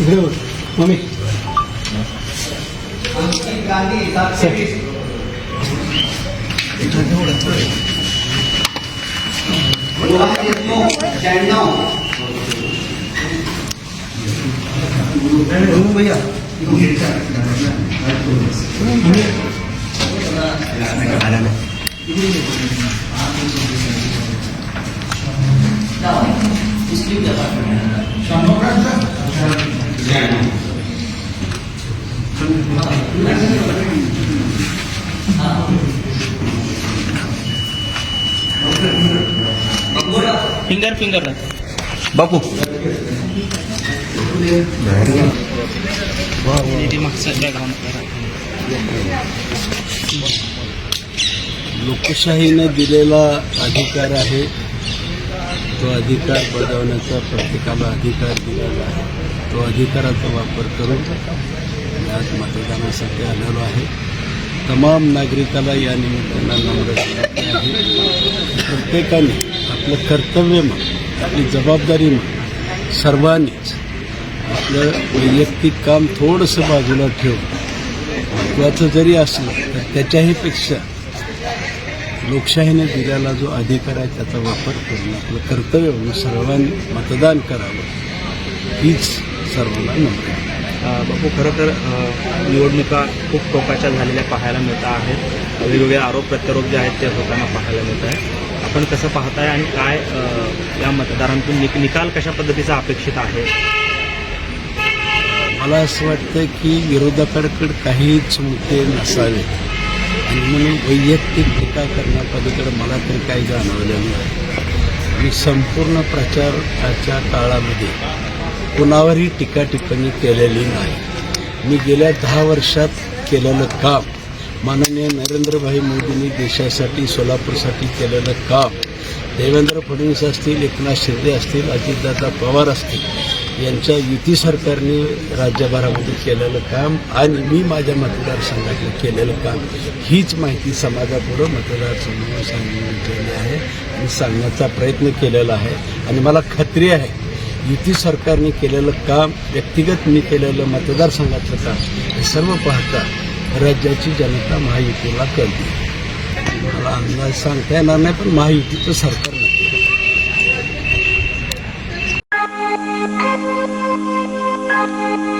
इकडे बघ मम्मी भैया फिंगर फिंगर बापू मागच्या लोकशाहीने दिलेला अधिकार आहे. तो अधिकार बजावण्याचा प्रत्येकाला अधिकार दिलेला आहे. तो अधिकाराचा वापर करून मी आज मतदानासाठी आलेलो आहे. तमाम नागरिकाला या निमित्तानं नम्र आहे. प्रत्येकाने आपलं कर्तव्य म्हणून आपली जबाबदारी म्हणून सर्वांनीच आपलं वैयक्तिक काम थोडंसं बाजूला ठेवून महत्त्वाचं जरी असलं तर त्याच्याही पेक्षा लोकशाहीने दिलेला जो अधिकार आहे त्याचा वापर करून आपलं कर्तव्य म्हणून सर्वांनी मतदान करावं. हीच सर्वांना आहे. बापू खरं तर निवडणुका खूप टोकाच्या झालेल्या पाहायला मिळत आहेत. वेगवेगळे आरोप प्रत्यारोप जे आहेत ते होताना पाहायला मिळत आहे आपण कसं पाहताय आणि काय या मतदारांतून निक निकाल कशा पद्धतीचा अपेक्षित आहे? मला असं वाटतं की विरोधकाकडे काहीच मुद्दे नसावे आणि म्हणून वैयक्तिक टीका करण्यापलीकडे मला तरी काही जाणवलेलं नाही. मी संपूर्ण प्रचाराच्या काळामध्ये कुणावरही टीका टिप्पणी केलेली नाही. मी गेल्या दहा वर्षात केलेलं काम माननीय नरेंद्रभाई मोदींनी देशासाठी सोलापूरसाठी केलेलं काम. देवेंद्र फडणवीस असतील एकनाथ शिंदे असतील अजितदादा पवार असतील यांच्या युती सरकारने राज्यभरामध्ये केलेलं काम आणि मी माझ्या मतदारसंघातलं केलेलं काम हीच माहिती समाजापुढं सांगून सांगितलेली आहे आणि सांगण्याचा प्रयत्न केलेला आहे. आणि मला खात्री आहे युती सरकारने केलेलं काम व्यक्तिगत मी केलेलं मतदारसंघातलं काम हे सर्व पाहता राज्याची जनता महायुतीला कळते मला अंदाज सांगता येणार नाही पण महायुतीचं सरकार नक्की